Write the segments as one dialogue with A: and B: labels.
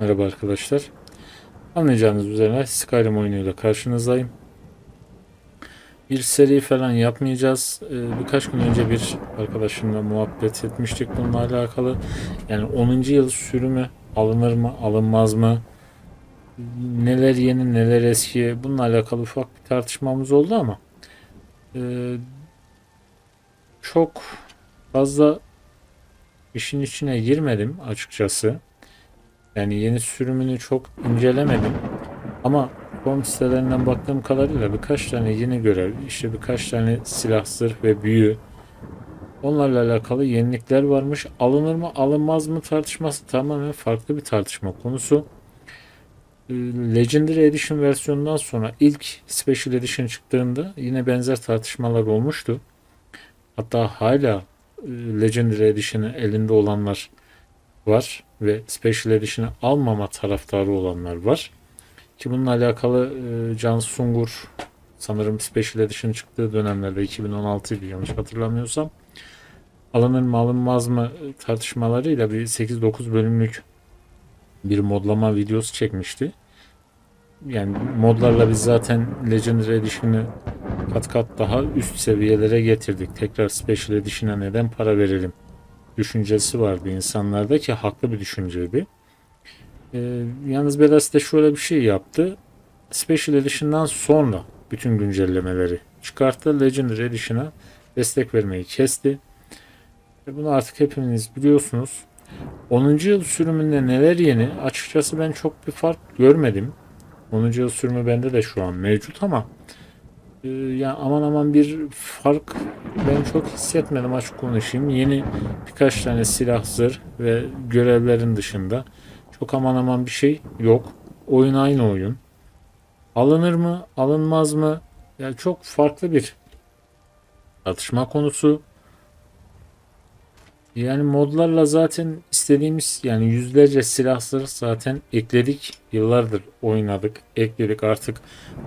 A: Merhaba arkadaşlar. Anlayacağınız üzere Skyrim oyunuyla karşınızdayım. Bir seri falan yapmayacağız. Ee, birkaç gün önce bir arkadaşımla muhabbet etmiştik bununla alakalı. Yani 10. yıl sürümü alınır mı, alınmaz mı? Neler yeni, neler eski? Bununla alakalı ufak bir tartışmamız oldu ama e, çok fazla işin içine girmedim açıkçası. Yani yeni sürümünü çok incelemedim. Ama form sitelerinden baktığım kadarıyla birkaç tane yeni görev, işte birkaç tane silah zırh ve büyü onlarla alakalı yenilikler varmış. Alınır mı alınmaz mı tartışması tamamen farklı bir tartışma konusu. Ee, Legendary Edition versiyonundan sonra ilk Special Edition çıktığında yine benzer tartışmalar olmuştu. Hatta hala e, Legendary Edition'ı elinde olanlar var ve Special Edition'ı almama taraftarı olanlar var. Ki bununla alakalı e, Can Sungur sanırım Special Edition çıktığı dönemlerde 2016 idi yanlış hatırlamıyorsam alınır mı alınmaz mı tartışmalarıyla bir 8-9 bölümlük bir modlama videosu çekmişti. Yani modlarla biz zaten Legendary Edition'ı kat kat daha üst seviyelere getirdik. Tekrar Special Edition'a neden para verelim düşüncesi vardı insanlarda ki haklı bir düşünceydi. Ee, yalnız Bethesda şöyle bir şey yaptı. Special Edition'dan sonra bütün güncellemeleri çıkarttı. Legendary Edition'a destek vermeyi kesti. Ve bunu artık hepiniz biliyorsunuz. 10. yıl sürümünde neler yeni? Açıkçası ben çok bir fark görmedim. 10. yıl sürümü bende de şu an mevcut ama e, ya aman aman bir fark ben çok hissetmedim açık konuşayım. Yeni birkaç tane silah zırh ve görevlerin dışında çok aman aman bir şey yok. Oyun aynı oyun. Alınır mı, alınmaz mı? Yani çok farklı bir tartışma konusu. Yani modlarla zaten istediğimiz yani yüzlerce silah zırh zaten ekledik. Yıllardır oynadık, ekledik. Artık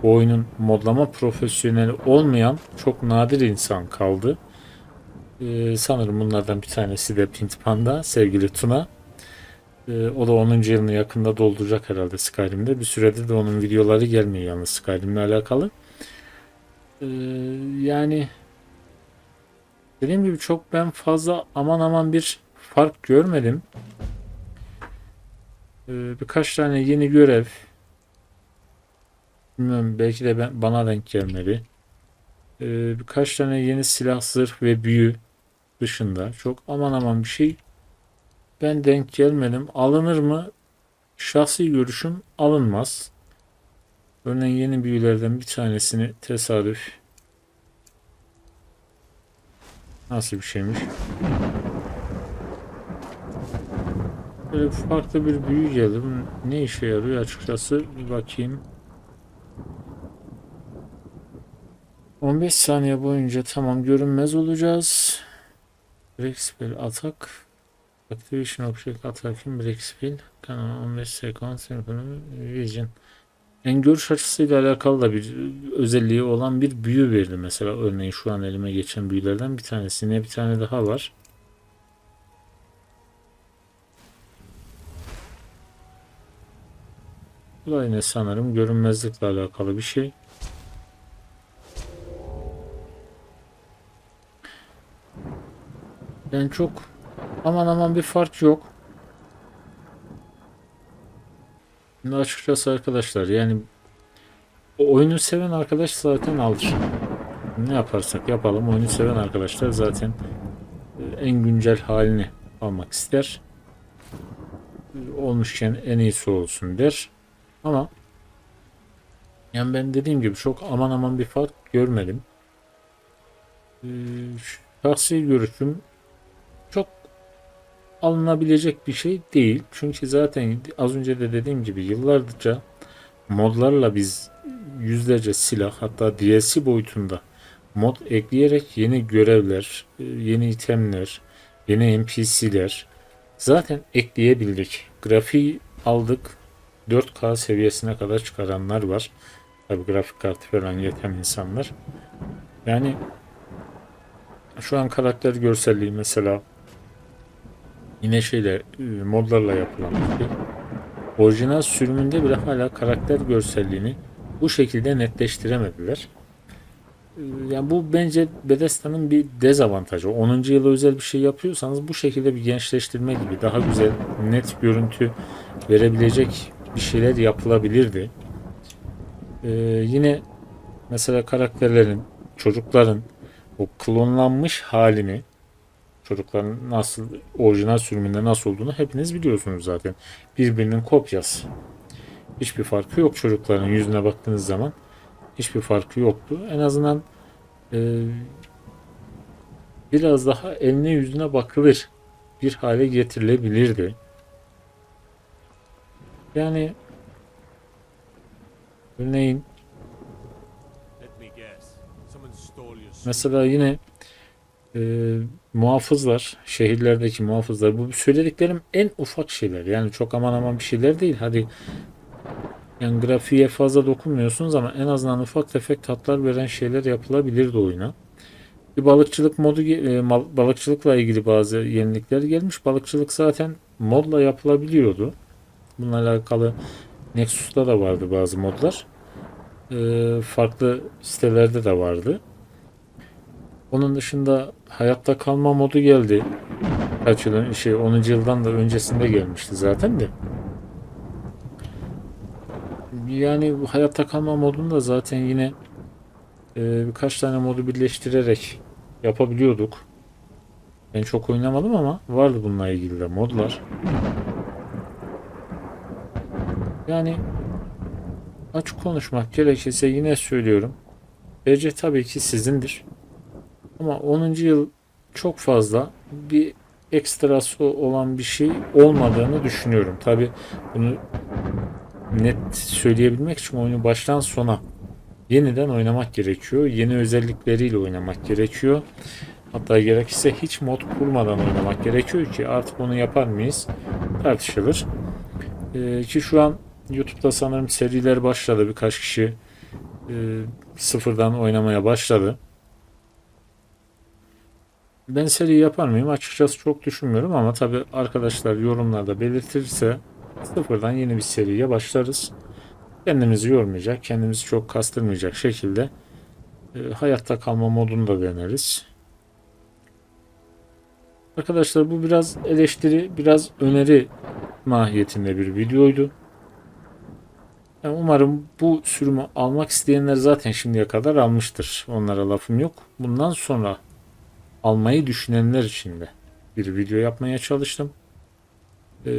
A: oyunun modlama profesyoneli olmayan çok nadir insan kaldı. Ee, sanırım bunlardan bir tanesi de Pint Panda, sevgili Tuna. Ee, o da 10. yılını yakında dolduracak herhalde Skyrim'de. Bir süredir de onun videoları gelmiyor yalnız Skyrim'le alakalı. Ee, yani dediğim gibi çok ben fazla aman aman bir fark görmedim. Ee, birkaç tane yeni görev. Bilmiyorum belki de ben, bana denk gelmedi. Ee, birkaç tane yeni silah zırh ve büyü dışında çok aman aman bir şey ben denk gelmedim. Alınır mı? Şahsi görüşüm alınmaz. Örneğin yeni büyülerden bir tanesini tesadüf nasıl bir şeymiş? Böyle farklı bir büyü geldi. Ne işe yarıyor açıkçası bir bakayım. 15 saniye boyunca tamam görünmez olacağız. Break atak. Activation object attacking break spell. Kanal 15 second vision. En görüş açısıyla alakalı da bir özelliği olan bir büyü verdi mesela. Örneğin şu an elime geçen büyülerden bir tanesi. Ne bir tane daha var. Bu da yine sanırım görünmezlikle alakalı bir şey. Yani çok aman aman bir fark yok. Şimdi açıkçası arkadaşlar yani o oyunu seven arkadaş zaten alır. Ne yaparsak yapalım oyunu seven arkadaşlar zaten e, en güncel halini almak ister. Olmuşken en iyisi olsun der. Ama yani ben dediğim gibi çok aman aman bir fark görmedim. Ee, şahsi görüşüm çok alınabilecek bir şey değil. Çünkü zaten az önce de dediğim gibi yıllarca modlarla biz yüzlerce silah hatta DLC boyutunda mod ekleyerek yeni görevler, e, yeni itemler, yeni NPC'ler zaten ekleyebildik. Grafiği aldık. 4K seviyesine kadar çıkaranlar var. Tabi grafik kartı falan yeten insanlar. Yani şu an karakter görselliği mesela yine şeyle e, modlarla yapılan şey. orijinal sürümünde bile hala karakter görselliğini bu şekilde netleştiremediler. Ee, Yani bu bence Bethesda'nın bir dezavantajı. 10. yıla özel bir şey yapıyorsanız bu şekilde bir gençleştirme gibi daha güzel net görüntü verebilecek bir şeyler yapılabilirdi. Ee, yine mesela karakterlerin, çocukların o klonlanmış halini çocukların nasıl orijinal sürümünde nasıl olduğunu hepiniz biliyorsunuz zaten. Birbirinin kopyası. Hiçbir farkı yok çocukların yüzüne baktığınız zaman. Hiçbir farkı yoktu. En azından e, biraz daha eline yüzüne bakılır bir hale getirilebilirdi. Yani örneğin. Mesela yine e, muhafızlar, şehirlerdeki muhafızlar bu söylediklerim en ufak şeyler. Yani çok aman aman bir şeyler değil. Hadi yani grafiğe fazla dokunmuyorsunuz ama en azından ufak tefek tatlar veren şeyler yapılabilirdi oyuna. Bir balıkçılık modu e, balıkçılıkla ilgili bazı yenilikler gelmiş. Balıkçılık zaten modla yapılabiliyordu. Bununla alakalı Nexus'ta da vardı bazı modlar. E, farklı sitelerde de vardı. Onun dışında hayatta kalma modu geldi. Kaç yıl ön- şey 10. yıldan da öncesinde gelmişti zaten de. Yani hayatta kalma modunu da zaten yine e, birkaç tane modu birleştirerek yapabiliyorduk. Ben çok oynamadım ama vardı bununla ilgili de modlar. Yani açık konuşmak gerekirse yine söylüyorum. BC tabii ki sizindir. Ama 10. yıl çok fazla bir ekstrası olan bir şey olmadığını düşünüyorum. Tabi bunu net söyleyebilmek için oyunu baştan sona yeniden oynamak gerekiyor. Yeni özellikleriyle oynamak gerekiyor. Hatta gerekirse hiç mod kurmadan oynamak gerekiyor ki artık onu yapar mıyız tartışılır. Ee, ki şu an YouTube'da sanırım seriler başladı. Birkaç kişi e, sıfırdan oynamaya başladı. Ben seri yapar mıyım? Açıkçası çok düşünmüyorum ama tabi arkadaşlar yorumlarda belirtirse sıfırdan yeni bir seriye başlarız. Kendimizi yormayacak, kendimizi çok kastırmayacak şekilde e, hayatta kalma modunu da deneriz. Arkadaşlar bu biraz eleştiri, biraz öneri mahiyetinde bir videoydu. Umarım bu sürümü almak isteyenler zaten şimdiye kadar almıştır. Onlara lafım yok. Bundan sonra almayı düşünenler için de bir video yapmaya çalıştım. Ee,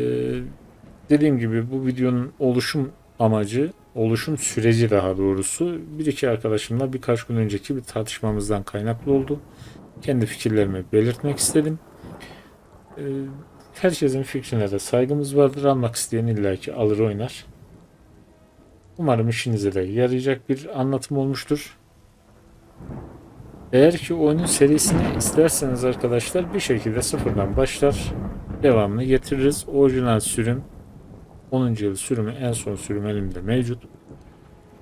A: dediğim gibi bu videonun oluşum amacı, oluşum süreci daha doğrusu bir iki arkadaşımla birkaç gün önceki bir tartışmamızdan kaynaklı oldu. Kendi fikirlerimi belirtmek istedim. Ee, herkesin fikrine de saygımız vardır. Almak isteyen illaki alır oynar. Umarım işinize de yarayacak bir anlatım olmuştur. Eğer ki oyunun serisini isterseniz arkadaşlar bir şekilde sıfırdan başlar devamını getiririz. Orijinal sürüm 10. yıl sürümü en son sürüm elimde mevcut.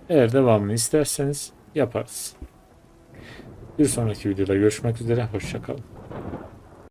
A: Eğer devamını isterseniz yaparız. Bir sonraki videoda görüşmek üzere. Hoşçakalın.